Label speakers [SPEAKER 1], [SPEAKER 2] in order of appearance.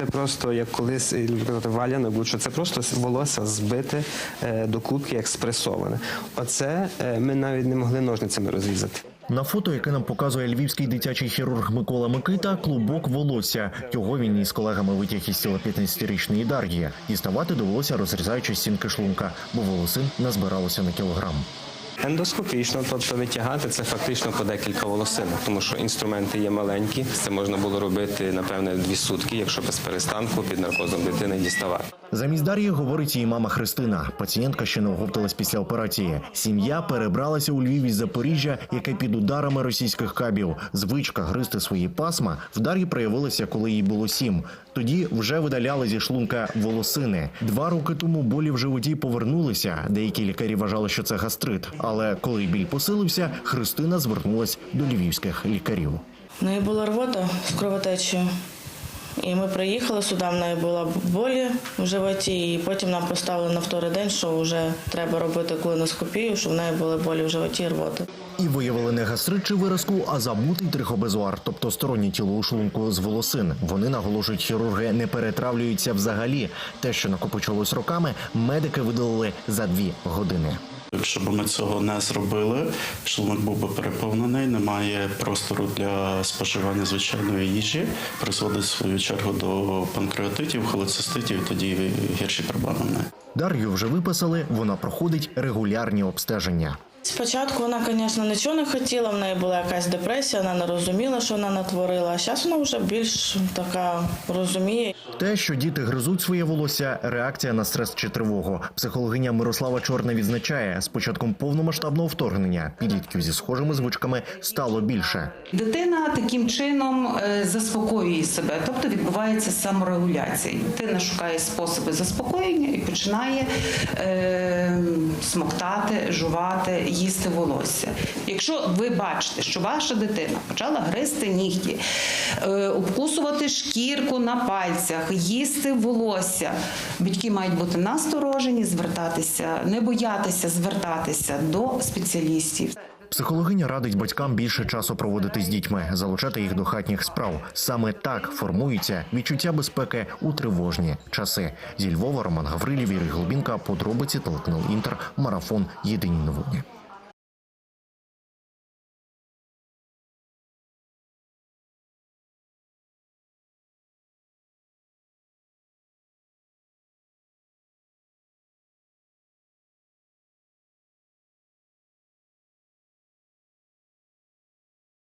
[SPEAKER 1] це просто як колись казати валянок, що це просто волосся збите е, до кубки, як спресоване. Оце е, ми навіть не могли ножницями розрізати.
[SPEAKER 2] На фото, яке нам показує львівський дитячий хірург Микола Микита, клубок волосся. Його він із колегами витяг із тіла 15-річної Дар'ї. Діставати довелося розрізаючи стінки шлунка, бо волосин назбиралося на кілограм.
[SPEAKER 1] Ендоскопічно, тобто витягати це фактично по декілька волосин, тому що інструменти є маленькі. Це можна було робити напевне дві сутки, якщо без перестанку під наркозом дитини діставати.
[SPEAKER 2] Замість Дар'ї говорить її мама Христина. Пацієнтка ще не оговталась після операції. Сім'я перебралася у Львів із Запоріжжя, яке під ударами російських кабів. Звичка гризти свої пасма в Дар'ї проявилася, коли їй було сім. Тоді вже видаляли зі шлунка волосини. Два роки тому болі в животі повернулися. Деякі лікарі вважали, що це гастрит. Але коли біль посилився, Христина звернулась до львівських лікарів.
[SPEAKER 3] В неї була рвота з кровотечею. І ми приїхали сюди, в неї була болі в животі, і потім нам поставили на вторий день, що вже треба робити колоноскопію, що в неї були болі в животі і рвоти.
[SPEAKER 2] І виявили не гастрит чи виразку, а забутий трихобезуар, тобто стороннє тіло у шлунку з волосин. Вони наголошують, хірурги не перетравлюються взагалі. Те, що накопичувалось роками, медики видалили за дві години.
[SPEAKER 4] Якщо б ми цього не зробили, шлунок був би переповнений, немає простору для споживання звичайної їжі, призводить свою чергу до панкреатитів, холециститів, тоді гірші проблеми.
[SPEAKER 2] Дар'ю вже виписали, вона проходить регулярні обстеження.
[SPEAKER 3] Спочатку вона, звісно, нічого не хотіла, в неї була якась депресія, вона не розуміла, що вона натворила. А зараз вона вже більш така розуміє.
[SPEAKER 2] Те, що діти гризуть своє волосся, реакція на стрес чи тривогу. Психологиня Мирослава Чорна відзначає, з початком повномасштабного вторгнення підлітків зі схожими звичками стало більше.
[SPEAKER 5] Дитина таким чином е, заспокоює себе, тобто відбувається саморегуляція. Дитина шукає способи заспокоєння і починає е, смоктати, жувати, їсти волосся. Якщо ви бачите, що ваша дитина почала гризти нігті, е, обкусувати шкірку на пальцях, їсти волосся, батьки мають бути насторожені, звертатися, не боятися звертатися до спеціалістів.
[SPEAKER 2] Психологиня радить батькам більше часу проводити з дітьми, залучати їх до хатніх справ. Саме так формується відчуття безпеки у тривожні часи. Зі Львова Роман Гаврилів, Юрій Голубінка, подробиці телеканал Інтер, марафон. Єдині новини.